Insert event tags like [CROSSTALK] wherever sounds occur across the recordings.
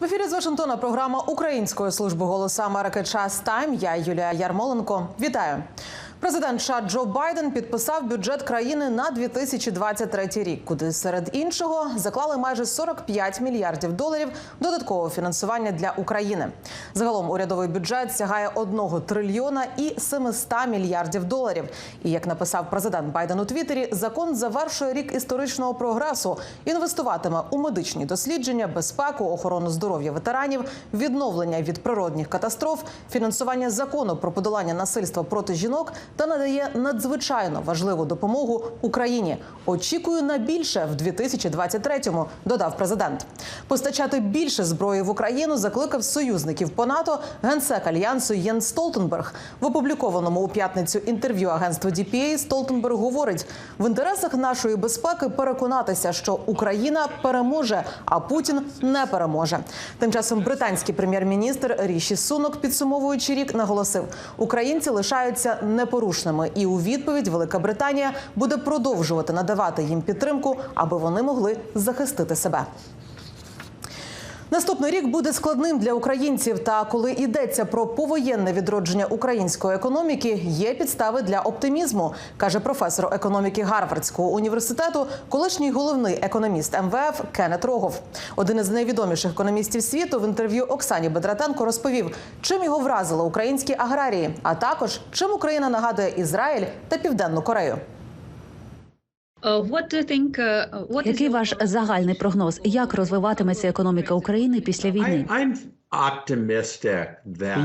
В ефірі з Вашингтона програма Української служби голоса Америки Час Тайм. Я Юлія Ярмоленко. Вітаю. Президент США Джо Байден підписав бюджет країни на 2023 рік, куди серед іншого заклали майже 45 мільярдів доларів додаткового фінансування для України. Загалом урядовий бюджет сягає 1 трильйона і 700 мільярдів доларів. І як написав президент Байден у Твіттері, закон завершує рік історичного прогресу, інвестуватиме у медичні дослідження, безпеку, охорону здоров'я ветеранів, відновлення від природних катастроф, фінансування закону про подолання насильства проти жінок та надає надзвичайно важливу допомогу Україні. Очікую на більше в 2023-му, додав президент. Постачати більше зброї в Україну закликав союзників по НАТО генсек альянсу Єн Столтенберг. В опублікованому у п'ятницю інтерв'ю агентству DPA Столтенберг говорить: в інтересах нашої безпеки переконатися, що Україна переможе, а Путін не переможе. Тим часом британський прем'єр-міністр Ріші Сунок, підсумовуючи рік, наголосив: українці лишаються непорушними, і у відповідь Велика Британія буде продовжувати надавати їм підтримку, аби вони могли захистити себе. Наступний рік буде складним для українців. Та коли йдеться про повоєнне відродження української економіки, є підстави для оптимізму, каже професор економіки Гарвардського університету, колишній головний економіст МВФ Кеннет Рогов. Один із найвідоміших економістів світу в інтерв'ю Оксані Бедратенко розповів, чим його вразили українські аграрії, а також чим Україна нагадує Ізраїль та Південну Корею. Uh, What do you think, uh, what is Який your- ваш загальний прогноз? Як розвиватиметься економіка України після війни?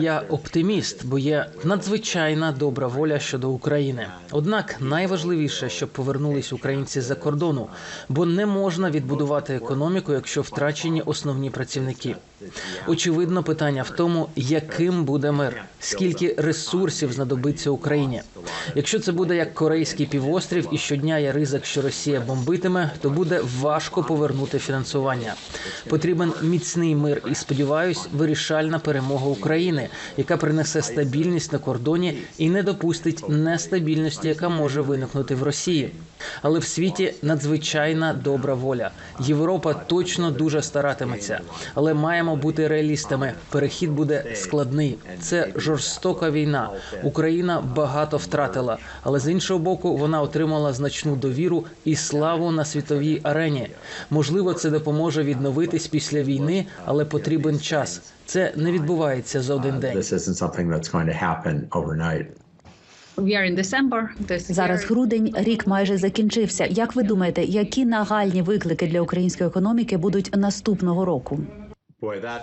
Я оптиміст, бо є надзвичайна добра воля щодо України. Однак найважливіше, щоб повернулись українці за кордону, бо не можна відбудувати економіку, якщо втрачені основні працівники. Очевидно, питання в тому, яким буде мир, скільки ресурсів знадобиться Україні. Якщо це буде як корейський півострів, і щодня є ризик, що Росія бомбитиме, то буде важко повернути фінансування. Потрібен міцний мир і сподіваюсь, вирішальна перемога України, яка принесе стабільність на кордоні і не допустить нестабільності, яка може виникнути в Росії. Але в світі надзвичайна добра воля. Європа точно дуже старатиметься, але маємо бути реалістами. Перехід буде складний. Це жорстока війна. Україна багато втратила, але з іншого боку, вона отримала значну довіру і славу на світовій арені. Можливо, це допоможе відновитись після війни, але потрібен час. Це не відбувається за один день. this isn't something that's going to happen overnight. We are in December. This Зараз грудень, рік майже закінчився. Як ви думаєте, які нагальні виклики для української економіки будуть наступного року?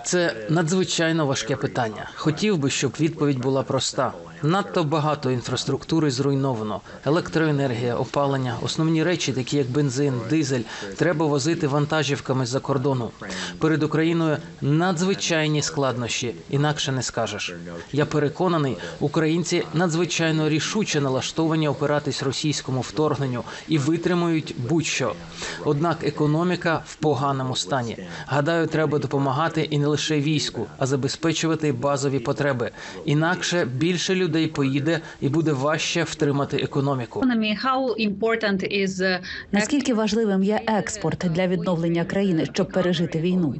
Це надзвичайно важке питання. Хотів би, щоб відповідь була проста. Надто багато інфраструктури зруйновано: електроенергія, опалення, основні речі, такі як бензин, дизель, треба возити вантажівками з-за кордону. Перед Україною надзвичайні складнощі, інакше не скажеш. Я переконаний, українці надзвичайно рішуче налаштовані опиратись російському вторгненню і витримують будь-що. Однак економіка в поганому стані. Гадаю, треба допомагати і не лише війську, а забезпечувати базові потреби. Інакше більше людей поїде і буде важче втримати економіку. Наскільки важливим є експорт для відновлення країни, щоб пережити війну?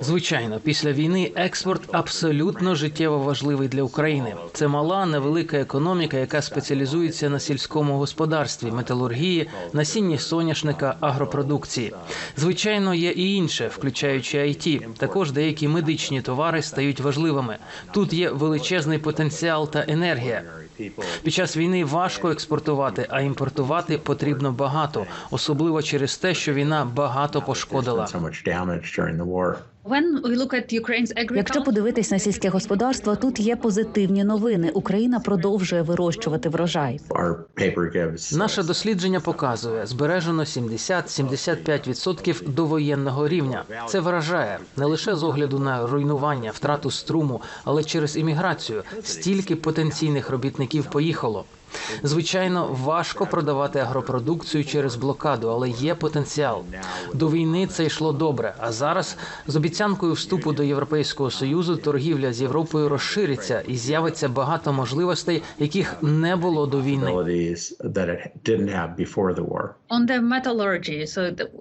Звичайно, після війни експорт абсолютно життєво важливий для України. Це мала невелика економіка, яка спеціалізується на сільському господарстві, металургії, насінні соняшника, агропродукції. Звичайно, є і інше, включаючи IT. Також деякі медичні товари стають важливими. Тут є величезний потенціал та енергія. Під час війни важко експортувати, а імпортувати потрібно багато, особливо через те, що війна багато пошкодила. Якщо подивитись на сільське господарство, тут є позитивні новини. Україна продовжує вирощувати врожай. Our Наше дослідження показує, збережено 70-75% довоєнного рівня. Це вражає не лише з огляду на руйнування, втрату струму, але через імміграцію. Стільки потенційних робітників поїхало. Звичайно, важко продавати агропродукцію через блокаду, але є потенціал. До війни це йшло добре. А зараз з обіцянкою вступу до Європейського союзу торгівля з Європою розшириться і з'явиться багато можливостей, яких не було до війни.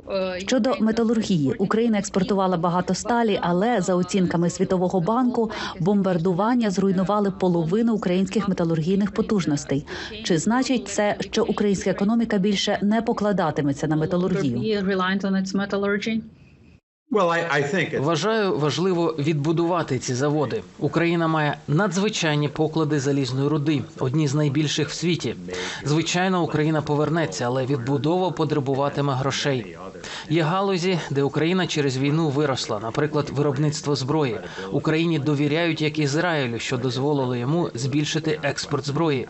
uh, Щодо металургії, Україна експортувала багато сталі, але за оцінками Світового банку бомбардування зруйнували половину українських металургійних потужностей. Чи значить це, що українська економіка більше не покладатиметься на металургію? Вважаю важливо відбудувати ці заводи. Україна має надзвичайні поклади залізної руди, одні з найбільших в світі. Звичайно, Україна повернеться, але відбудова потребуватиме грошей. Є галузі, де Україна через війну виросла, наприклад, виробництво зброї. Україні довіряють як Ізраїлю, що дозволило йому збільшити експорт зброї.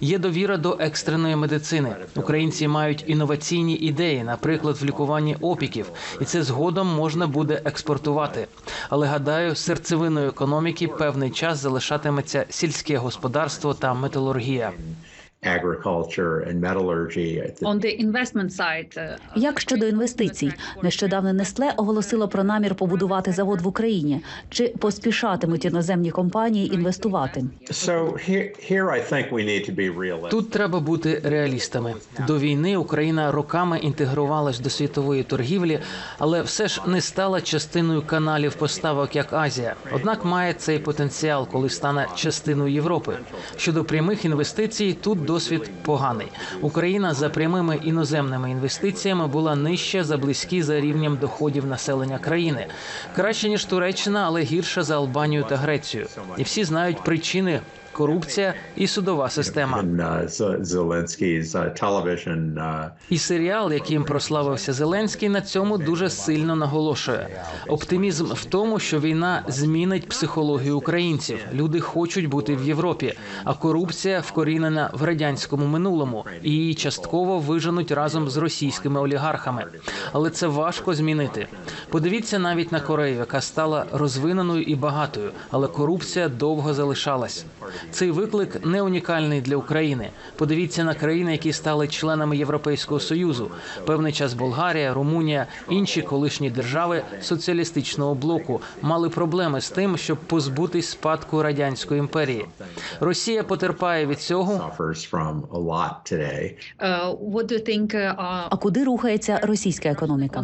Є довіра до екстреної медицини. Українці мають інноваційні ідеї, наприклад, в лікуванні опіків, і це згодом можна буде експортувати. Але гадаю, серцевиною економіки певний час залишатиметься сільське господарство та металургія. Agriculture and metallurgy. On the investment side, uh, Як щодо інвестицій, нещодавно Нестле оголосило про намір побудувати завод в Україні. Чи поспішатимуть іноземні компанії інвестувати? So here, here I think we need to be. Тут треба бути реалістами. До війни Україна роками інтегрувалась до світової торгівлі, але все ж не стала частиною каналів поставок як Азія. Однак має цей потенціал, коли стане частиною Європи. Щодо прямих інвестицій, тут досвід поганий. Україна за прямими іноземними інвестиціями була нижча за близькі за рівнем доходів населення країни. Краще ніж Туреччина, але гірша за Албанію та Грецію. І всі знають причини. Корупція і судова система. Uh, television uh, І серіал, яким прославився Зеленський, на цьому дуже сильно наголошує. Оптимізм в тому, що війна змінить психологію українців. Люди хочуть бути в Європі, а корупція вкорінена в радянському минулому і її частково виженуть разом з російськими олігархами. Але це важко змінити. Подивіться навіть на Корею, яка стала розвиненою і багатою, але корупція довго залишалась. Цей виклик не унікальний для України. Подивіться на країни, які стали членами Європейського союзу. Певний час Болгарія, Румунія, інші колишні держави соціалістичного блоку мали проблеми з тим, щоб позбутись спадку радянської імперії. Росія потерпає від цього. uh, uh, А куди рухається російська економіка?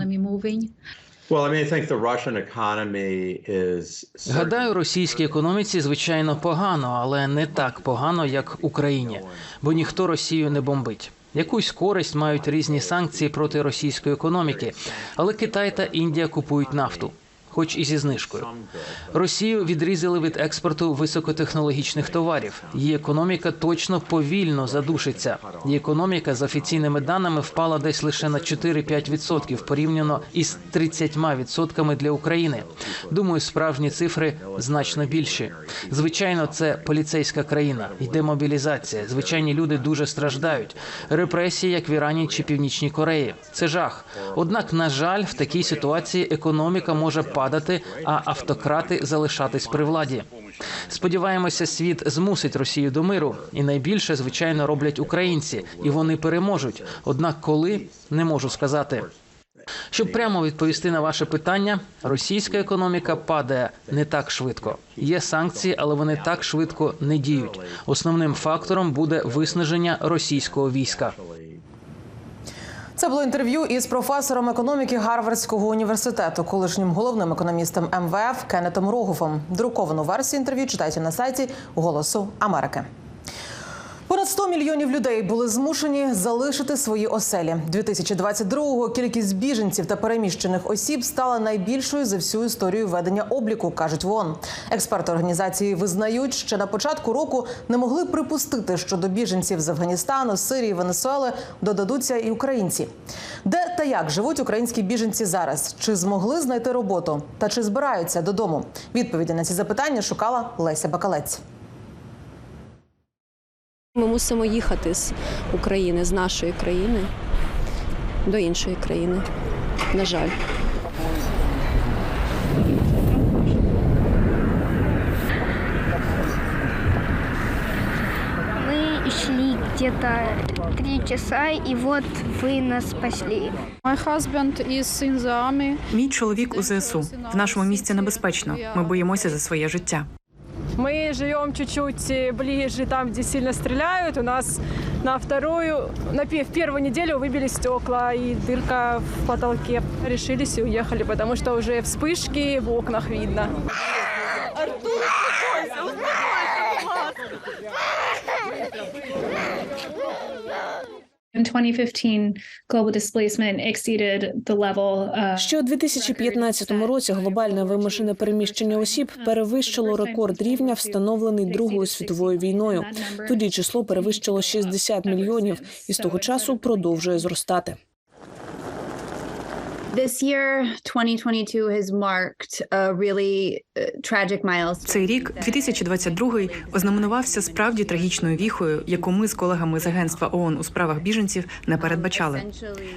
Гадаю, російській економіці звичайно погано, але не так погано, як Україні, бо ніхто Росію не бомбить. Якусь користь мають різні санкції проти російської економіки, але Китай та Індія купують нафту. Хоч і зі знижкою, Росію відрізали від експорту високотехнологічних товарів. Її економіка точно повільно задушиться. Її економіка з офіційними даними впала десь лише на 4-5% порівняно із 30% для України. Думаю, справжні цифри значно більші. Звичайно, це поліцейська країна. Йде мобілізація. Звичайні люди дуже страждають. Репресії, як в Ірані чи Північній Кореї. Це жах. Однак, на жаль, в такій ситуації економіка може падати, а автократи залишатись при владі. Сподіваємося, світ змусить Росію до миру, і найбільше, звичайно, роблять українці, і вони переможуть. Однак, коли не можу сказати. Щоб прямо відповісти на ваше питання, російська економіка падає не так швидко. Є санкції, але вони так швидко не діють. Основним фактором буде виснаження російського війська. Це було інтерв'ю із професором економіки Гарвардського університету, колишнім головним економістом МВФ Кеннетом Рогуфом. Друковану версію інтерв'ю читайте на сайті Голосу Америки. Понад 100 мільйонів людей були змушені залишити свої оселі. 2022-го кількість біженців та переміщених осіб стала найбільшою за всю історію ведення обліку, кажуть ВОН. Експерти організації визнають, що на початку року не могли припустити, що до біженців з Афганістану, Сирії, Венесуели додадуться і українці. Де та як живуть українські біженці зараз? Чи змогли знайти роботу? Та чи збираються додому? Відповіді на ці запитання шукала Леся Бакалець. Ми мусимо їхати з України, з нашої країни до іншої країни. На жаль. Мы шли где-то три часа, и вот вы нас спасли. My husband is in the army. Мій чоловік у ЗСУ. В нашому місті небезпечно. Ми боїмося за своє життя. Мы живем чуть-чуть ближе, там, где сильно стреляют. У нас на вторую, на пе- в первую неделю выбили стекла и дырка в потолке. Решились и уехали, потому что уже вспышки в окнах видно. In 2015, global displacement exceeded the level uh, Ще у 2015 році глобальне вимушене переміщення осіб перевищило рекорд рівня, встановлений Другою світовою війною. Тоді число перевищило 60 мільйонів, і з того часу продовжує зростати. This year, 2022 has marked a really uh, tragic milestone. Цей рік, 2022, ознаменувався справді трагічною віхою, яку ми з колегами з агентства ООН у справах біженців не передбачали.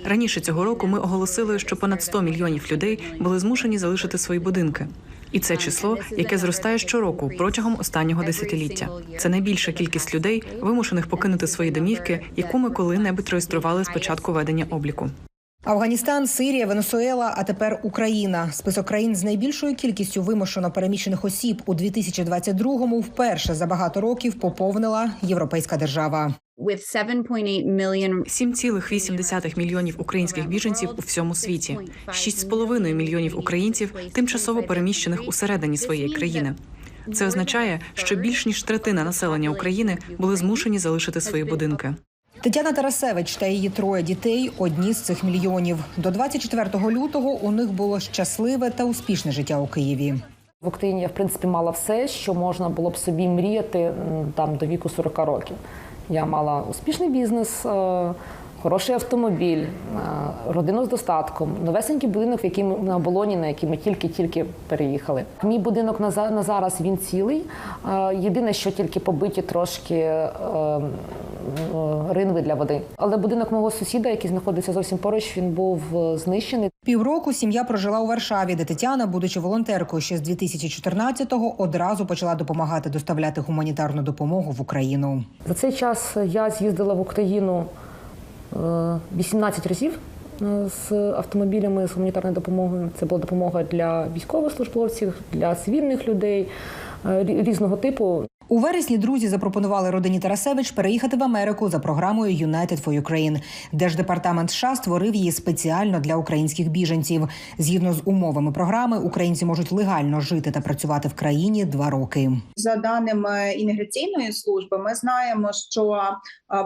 Раніше цього року ми оголосили, що понад 100 мільйонів людей були змушені залишити свої будинки. І це число, яке зростає щороку протягом останнього десятиліття. Це найбільша кількість людей, вимушених покинути свої домівки, яку ми коли-небудь реєстрували з початку ведення обліку. Афганістан, Сирія, Венесуела, а тепер Україна. Список країн з найбільшою кількістю вимушено переміщених осіб у 2022-му вперше за багато років поповнила європейська держава. With 7.8 million 7,8 мільйонів українських біженців у всьому світі, 6,5 мільйонів українців тимчасово переміщених усередині своєї країни. Це означає, що більш ніж третина населення України були змушені залишити свої будинки. Тетяна Тарасевич та її троє дітей одні з цих мільйонів. До 24 лютого у них було щасливе та успішне життя у Києві. В Україні я в принципі мала все, що можна було б собі мріяти там до віку 40 років. Я мала успішний бізнес, е, хороший автомобіль, е, родину з достатком, новесенький будинок, в який ми на оболоні, на який ми тільки-тільки переїхали. Мій будинок на за- на зараз він цілий. Е, Єдине, що тільки побиті трошки е, ринви для води. Але будинок мого сусіда, який знаходиться зовсім поруч, він був знищений. Півроку сім'я прожила у Варшаві, де Тетяна, будучи волонтеркою ще з 2014-го, одразу почала допомагати доставляти гуманітарну допомогу в Україну. За цей час я з'їздила в Україну 18 разів е, з автомобілями з гуманітарною допомогою. Це була допомога для військовослужбовців, для цивільних людей е, різного типу. У вересні друзі запропонували родині Тарасевич переїхати в Америку за програмою United for Ukraine. Держдепартамент США створив її спеціально для українських біженців. Згідно з умовами програми, українці можуть легально жити та працювати в країні два роки. За даними імміграційної служби, ми знаємо, що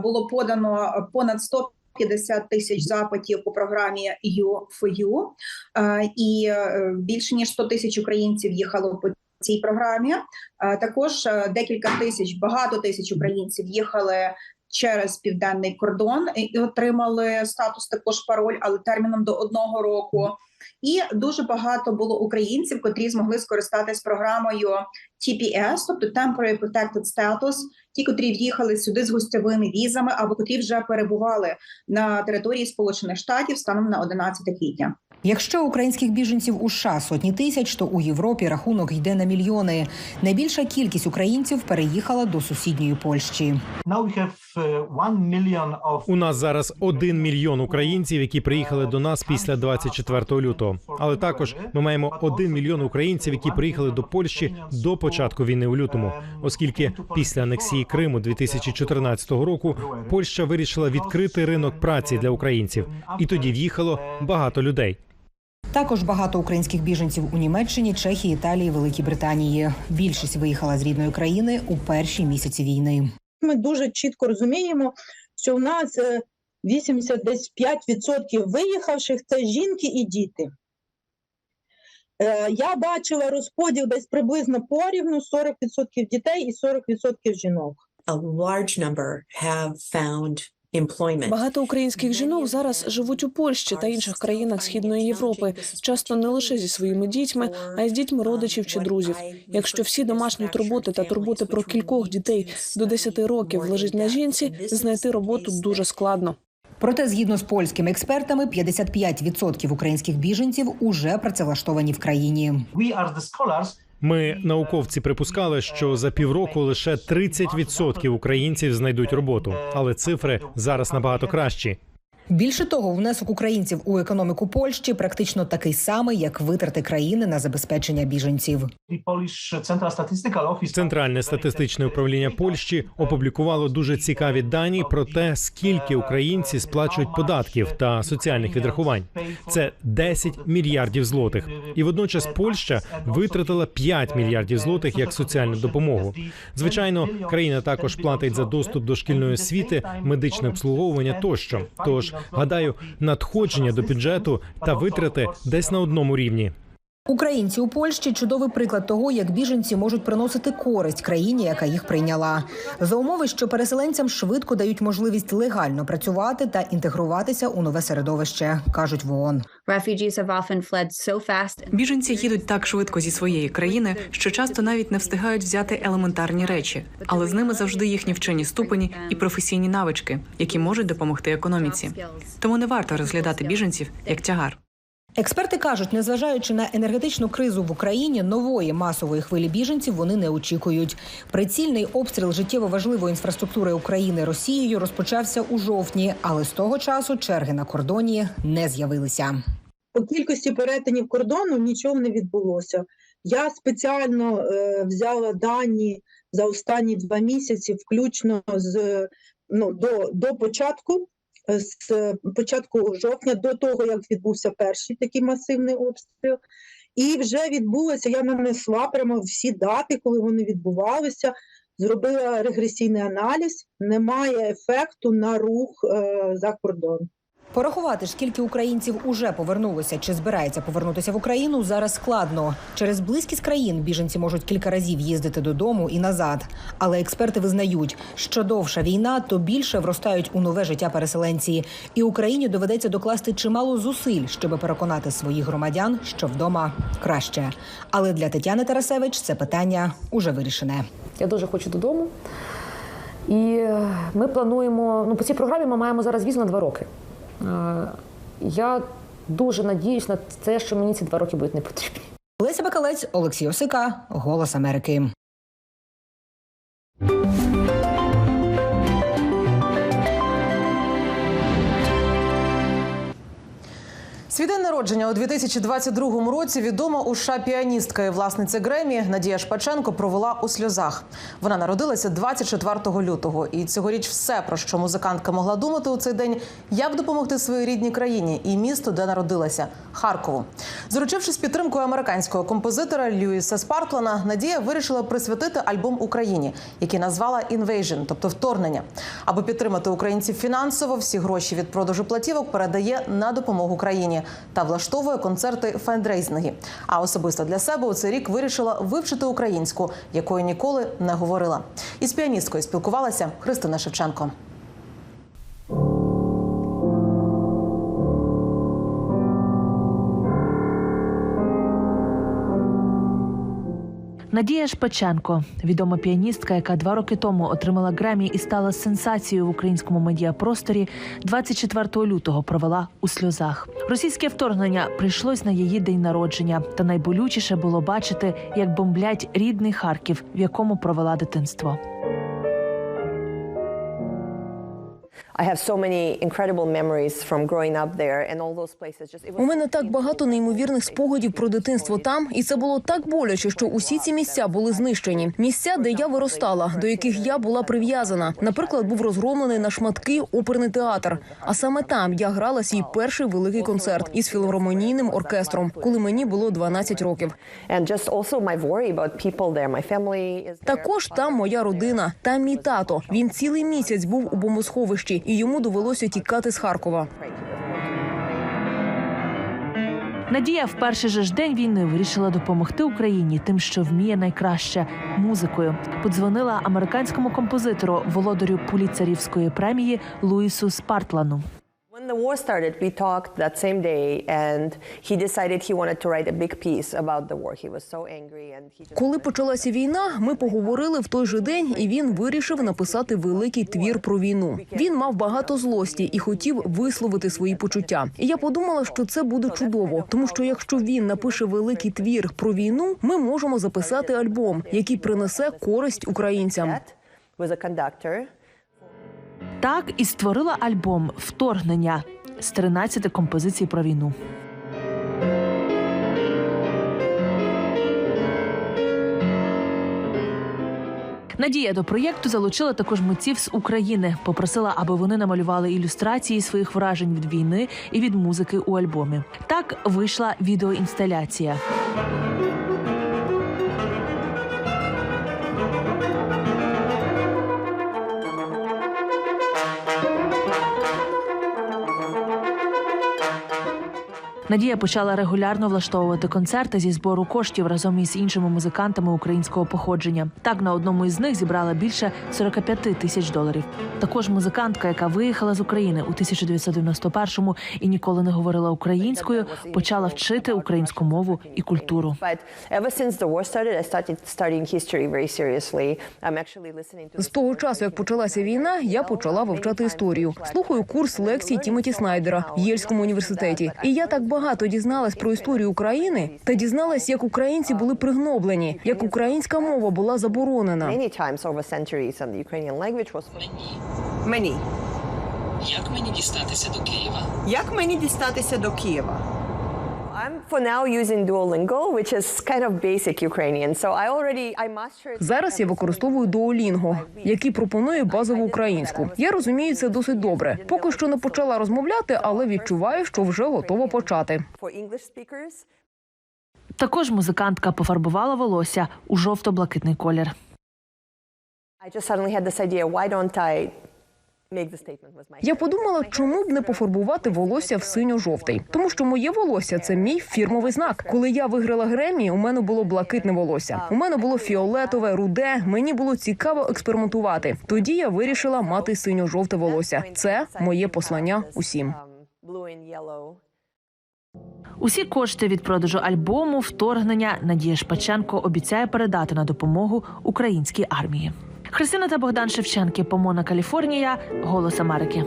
було подано понад 150 тисяч запитів по програмі EU for You, і е, більше ніж 100 тисяч українців їхало по цій програмі. Е, Також е, декілька тисяч, багато тисяч українців їхали. Через південний кордон і отримали статус також пароль, але терміном до одного року. І дуже багато було українців, котрі змогли скористатись програмою TPS, тобто Temporary Protected Status, ті, котрі в'їхали сюди з гостьовими візами або котрі вже перебували на території Сполучених Штатів станом на 11 квітня. Якщо українських біженців у США сотні тисяч, то у Європі рахунок йде на мільйони. Найбільша кількість українців переїхала до сусідньої Польщі. У нас зараз один мільйон українців, які приїхали до нас після 24 лютого. Але також ми маємо один мільйон українців, які приїхали до Польщі до початку війни у лютому, оскільки після анексії Криму 2014 року Польща вирішила відкрити ринок праці для українців, і тоді в'їхало багато людей. Також багато українських біженців у Німеччині, Чехії, Італії, Великій Британії. Більшість виїхала з рідної країни у перші місяці війни. Ми дуже чітко розуміємо, що в нас е, 85% виїхавших це жінки і діти. Е, Я бачила розподіл десь приблизно порівну 40% дітей і 40% жінок. Багато українських жінок зараз живуть у Польщі та інших країнах Східної Європи, часто не лише зі своїми дітьми, а й з дітьми родичів чи друзів. Якщо всі домашні турботи та турботи про кількох дітей до 10 років лежить на жінці, знайти роботу дуже складно. Проте, згідно з польськими експертами, 55% українських біженців уже працевлаштовані в країні. Ми, науковці, припускали, що за півроку лише 30% українців знайдуть роботу, але цифри зараз набагато кращі. Більше того, внесок українців у економіку Польщі практично такий самий, як витрати країни на забезпечення біженців. Центральне статистичне управління Польщі опублікувало дуже цікаві дані про те, скільки українці сплачують податків та соціальних відрахувань. Це 10 мільярдів злотих. І водночас Польща витратила 5 мільярдів злотих як соціальну допомогу. Звичайно, країна також платить за доступ до шкільної освіти, медичне обслуговування тощо. Тож гадаю, надходження до бюджету та витрати десь на одному рівні. Українці у Польщі чудовий приклад того, як біженці можуть приносити користь країні, яка їх прийняла, за умови, що переселенцям швидко дають можливість легально працювати та інтегруватися у нове середовище, кажуть в ООН. Біженці їдуть так швидко зі своєї країни, що часто навіть не встигають взяти елементарні речі, але з ними завжди їхні вчені ступені і професійні навички, які можуть допомогти економіці. Тому не варто розглядати біженців як тягар. Експерти кажуть, незважаючи на енергетичну кризу в Україні, нової масової хвилі біженців вони не очікують. Прицільний обстріл життєво важливої інфраструктури України Росією розпочався у жовтні, але з того часу черги на кордоні не з'явилися. По кількості перетинів кордону нічого не відбулося. Я спеціально е, взяла дані за останні два місяці, включно з ну до, до початку, з початку жовтня, до того як відбувся перший такий масивний обстріл. І вже відбулося. Я нанесла прямо всі дати, коли вони відбувалися. Зробила регресійний аналіз. Немає ефекту на рух е, за кордон. Порахувати скільки українців уже повернулося чи збирається повернутися в Україну, зараз складно. Через близькість країн біженці можуть кілька разів їздити додому і назад. Але експерти визнають, що довша війна, то більше вростають у нове життя переселенці, і Україні доведеться докласти чимало зусиль, щоб переконати своїх громадян, що вдома краще. Але для Тетяни Тарасевич це питання уже вирішене. Я дуже хочу додому. І ми плануємо. Ну, по цій програмі ми маємо зараз віз на два роки. Е, Я дуже надіюсь на те, що мені ці два роки будуть не потрібні. Леся Бакалець, Олексій Осика, Голос Америки. Свій день народження у 2022 році відома у США піаністка і власниця Гремі Надія Шпаченко провела у сльозах. Вона народилася 24 лютого, і цьогоріч все, про що музикантка могла думати у цей день, як допомогти своїй рідній країні і місту, де народилася Харкову. Заручившись підтримкою американського композитора Льюіса Спарклана, Надія вирішила присвятити альбом Україні, який назвала «Invasion», тобто вторгнення. Аби підтримати українців фінансово, всі гроші від продажу платівок передає на допомогу країні та влаштовує концерти фендрейзинги. А особисто для себе у цей рік вирішила вивчити українську, якою ніколи не говорила. Із піаністкою спілкувалася Христина Шевченко. Надія Шпаченко, відома піаністка, яка два роки тому отримала Гремі і стала сенсацією в українському медіапросторі, 24 лютого провела у сльозах. Російське вторгнення прийшлось на її день народження, та найболючіше було бачити, як бомблять рідний Харків, в якому провела дитинство. У мене так багато неймовірних спогадів про дитинство там, і це було так боляче, що усі ці місця були знищені. Місця, де я виростала, до яких я була прив'язана. Наприклад, був розгромлений на шматки оперний театр. А саме там я грала свій перший великий концерт із філармонійним оркестром, коли мені було 12 років. Також там моя родина, там мій тато. Він цілий місяць був у бомбосховищі, і йому довелося тікати з Харкова. Надія в перший же ж день війни вирішила допомогти Україні тим, що вміє найкраще музикою. Подзвонила американському композитору, володарю пуліцарівської премії Луїсу Спартлану. When the war started, we talked that same day, and he decided he wanted to write a big piece about the war. He was so angry, and he just Коли почалася війна, ми поговорили в той же день, і він вирішив написати великий твір про війну. Він мав багато злості і хотів висловити свої почуття. І я подумала, що це буде чудово, тому що якщо він напише великий твір про війну, ми можемо записати альбом, який принесе користь українцям. Так і створила альбом Вторгнення з 13 композицій про війну. Надія до проєкту залучила також митців з України. Попросила, аби вони намалювали ілюстрації своїх вражень від війни і від музики у альбомі. Так вийшла відеоінсталяція. Надія почала регулярно влаштовувати концерти зі збору коштів разом із іншими музикантами українського походження. Так на одному із них зібрала більше 45 тисяч доларів. Також музикантка, яка виїхала з України у 1991-му і ніколи не говорила українською, почала вчити українську мову і культуру. З того часу, як почалася війна, я почала вивчати історію. Слухаю курс лекцій Тімоті Снайдера в Єльському університеті. І я так багато дізналась про історію України та дізналась, як українці були пригноблені, як українська мова була заборонена. Мені. Як мені дістатися до Києва? Як мені дістатися до Києва? Зараз я використовую Duolingo, який пропонує базову українську. Я розумію це досить добре. Поки що не почала розмовляти, але відчуваю, що вже готова почати. For English speakers, Також музикантка пофарбувала волосся у жовто-блакитний колір. I just suddenly had this idea. Why don't I Я подумала, чому б не пофарбувати волосся в синьо-жовтий, тому що моє волосся це мій фірмовий знак. Коли я виграла Гремі, у мене було блакитне волосся. У мене було фіолетове, руде. Мені було цікаво експериментувати. Тоді я вирішила мати синьо-жовте волосся. Це моє послання усім. Усі кошти від продажу альбому вторгнення Надія Шпаченко обіцяє передати на допомогу українській армії. Христина та Богдан Шевченки, Помона, Каліфорнія, Голос Америки.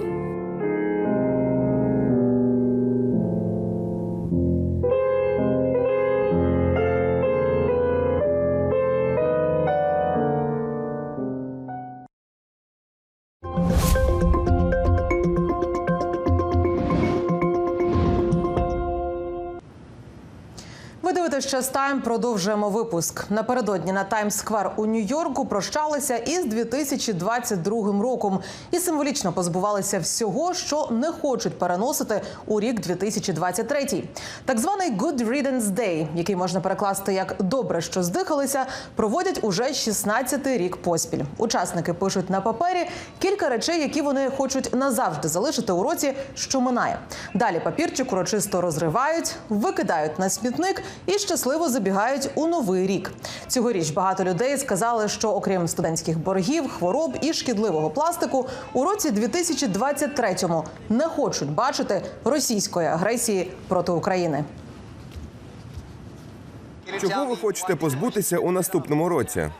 Ви дивитесь час тайм. Продовжуємо випуск. Напередодні на Таймс-сквер у Нью-Йорку прощалися із 2022 роком і символічно позбувалися всього, що не хочуть переносити у рік 2023. Так званий Good Riddance Day, який можна перекласти як добре, що здихалися, проводять уже 16-й рік поспіль. Учасники пишуть на папері кілька речей, які вони хочуть назавжди залишити у році, що минає. Далі папірчик урочисто розривають, викидають на смітник і щасливо забігають у новий рік. Цьогоріч багато людей сказали, що окрім студентських боргів, хвороб і шкідливого пластику, у році 2023-му не хочуть бачити російської агресії проти України. Чого ви хочете позбутися у наступному році?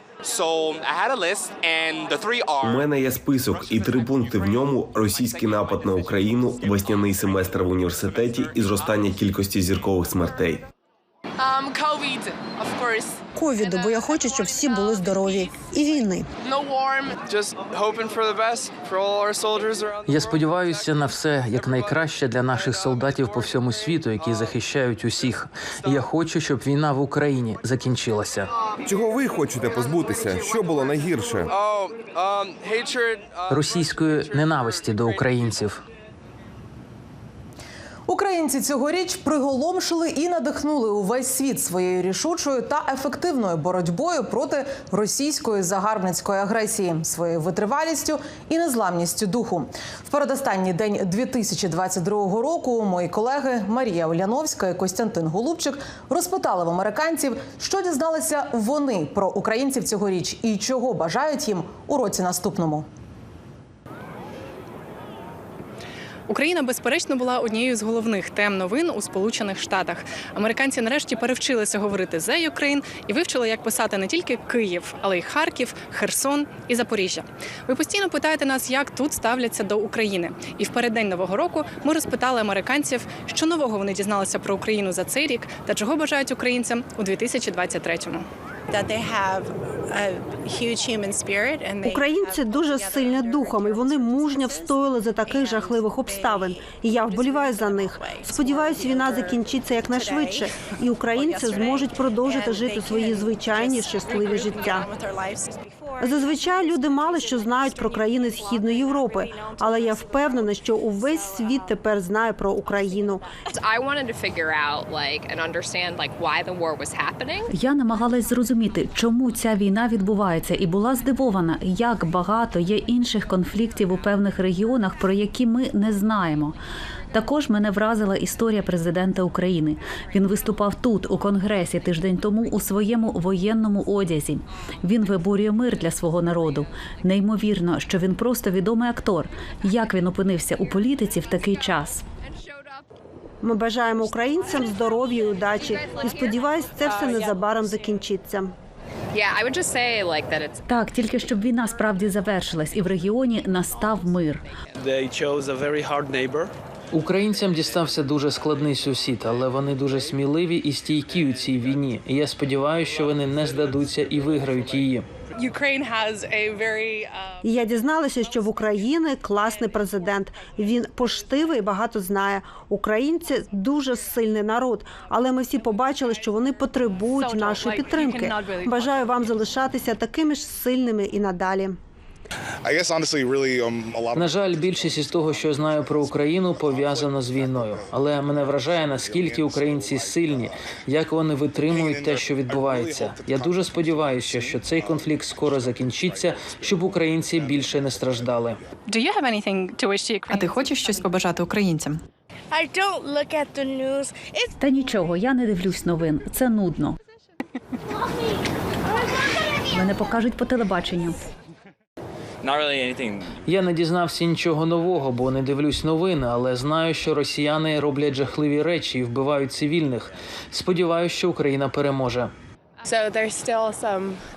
У мене є список, і три пункти в ньому: російський напад на Україну, весняний семестр в університеті і зростання кількості зіркових смертей. Ковіду, бо я хочу, щоб всі були здорові. І війни. Я сподіваюся на все як найкраще для наших солдатів по всьому світу, які захищають усіх. І я хочу, щоб війна в Україні закінчилася. Чого ви хочете позбутися? Що було найгірше? Російської ненависті до українців. Українці цьогоріч приголомшили і надихнули увесь світ своєю рішучою та ефективною боротьбою проти російської загарбницької агресії, своєю витривалістю і незламністю духу. В передостанній день 2022 року мої колеги Марія Оляновська і Костянтин Голубчик розпитали в американців, що дізналися вони про українців цьогоріч і чого бажають їм у році наступному. Україна, безперечно, була однією з головних тем новин у Сполучених Штатах. Американці нарешті перевчилися говорити «The Ukraine» і вивчили, як писати не тільки Київ, але й Харків, Херсон і Запоріжжя. Ви постійно питаєте нас, як тут ставляться до України. І в переддень нового року ми розпитали американців, що нового вони дізналися про Україну за цей рік та чого бажають українцям у 2023-му. Українці дуже сильні духом, і вони мужньо встояли за таких жахливих обставин. І я вболіваю за них. Сподіваюсь, війна закінчиться якнайшвидше, і українці зможуть продовжити жити свої звичайні щасливі життя. Зазвичай люди мало що знають про країни Східної Європи, але я впевнена, що увесь світ тепер знає про Україну. Я намагалась зрозуміти, чому ця війна відбувається, і була здивована, як багато є інших конфліктів у певних регіонах, про які ми не знаємо. Також мене вразила історія президента України. Він виступав тут, у конгресі, тиждень тому у своєму воєнному одязі. Він виборює мир для свого народу. Неймовірно, що він просто відомий актор. Як він опинився у політиці в такий час? Ми бажаємо українцям здоров'я і удачі. І сподіваюсь, це все незабаром закінчиться. Так, тільки щоб війна справді завершилась, і в регіоні настав мир. Українцям дістався дуже складний сусід, але вони дуже сміливі і стійкі у цій війні. І я сподіваюся, що вони не здадуться і виграють її. Я дізналася, що в Україні класний президент. Він поштивий і багато знає. Українці дуже сильний народ, але ми всі побачили, що вони потребують нашої підтримки. Бажаю вам залишатися такими ж сильними і надалі. Um, На жаль, більшість із того, що знаю про Україну, пов'язано з війною. Але мене вражає, наскільки українці сильні, як вони витримують те, що відбувається. Я дуже сподіваюся, що цей конфлікт скоро закінчиться, щоб українці більше не страждали. Do you have anything to wish the А ти хочеш щось побажати українцям? I don't look at the news. It's Та нічого, я не дивлюсь новин. Це нудно. [LAUGHS] Мене покажуть по телебаченню. Я не дізнався нічого нового, бо не дивлюсь новини, але знаю, що росіяни роблять жахливі речі і вбивають цивільних. Сподіваюся, що Україна переможе. there's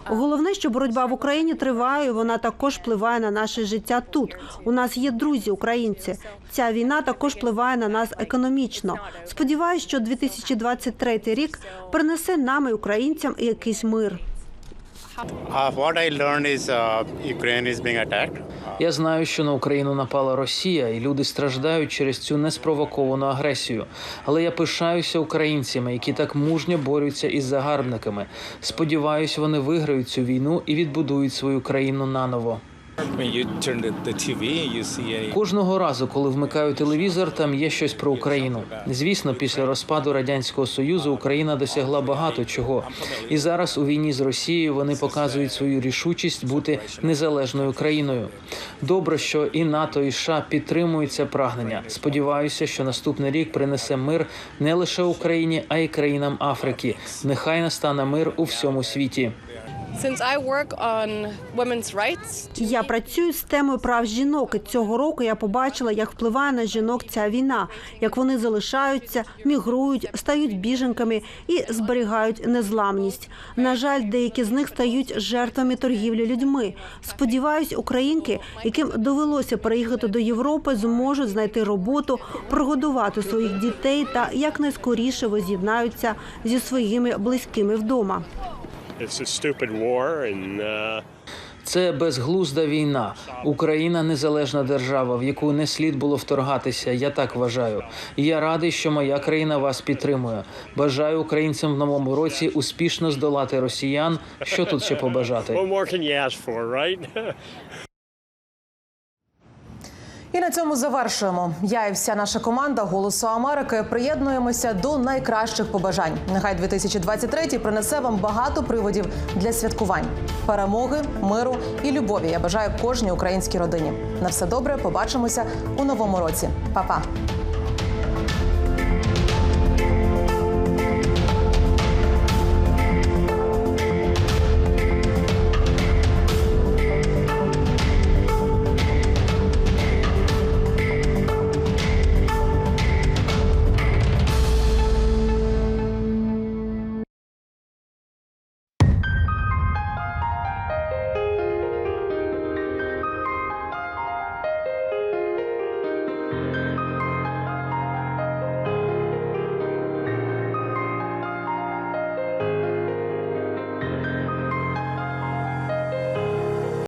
Головне, що боротьба в Україні триває. і Вона також впливає на наше життя тут. У нас є друзі, українці. Ця війна також впливає на нас економічно. Сподіваюсь, що 2023 рік принесе нам і українцям якийсь мир. Я знаю, що на Україну напала Росія, і люди страждають через цю неспровоковану агресію. Але я пишаюся українцями, які так мужньо борються із загарбниками. Сподіваюсь, вони виграють цю війну і відбудують свою країну наново. Кожного разу, коли вмикаю телевізор, там є щось про Україну. Звісно, після розпаду радянського союзу Україна досягла багато чого, і зараз у війні з Росією вони показують свою рішучість бути незалежною країною. Добре, що і НАТО, і США підтримують це прагнення. Сподіваюся, що наступний рік принесе мир не лише Україні, а й країнам Африки. Нехай настане мир у всьому світі. Я працюю з темою прав жінок. і Цього року я побачила, як впливає на жінок ця війна, як вони залишаються, мігрують, стають біженками і зберігають незламність. На жаль, деякі з них стають жертвами торгівлі людьми. Сподіваюсь, українки, яким довелося переїхати до Європи, зможуть знайти роботу, прогодувати своїх дітей та якнайскоріше воз'єднаються зі своїми близькими вдома. It's a stupid war and uh, Це безглузда війна. Україна незалежна держава, в яку не слід було вторгатися. Я так вважаю. І я радий, що моя країна вас підтримує. Бажаю українцям в новому році успішно здолати росіян. Що тут ще побажати? [LAUGHS] І на цьому завершуємо. Я і вся наша команда Голосу Америки приєднуємося до найкращих побажань. Нехай 2023 принесе вам багато приводів для святкувань, перемоги, миру і любові. Я бажаю кожній українській родині. На все добре. Побачимося у новому році. Па-па!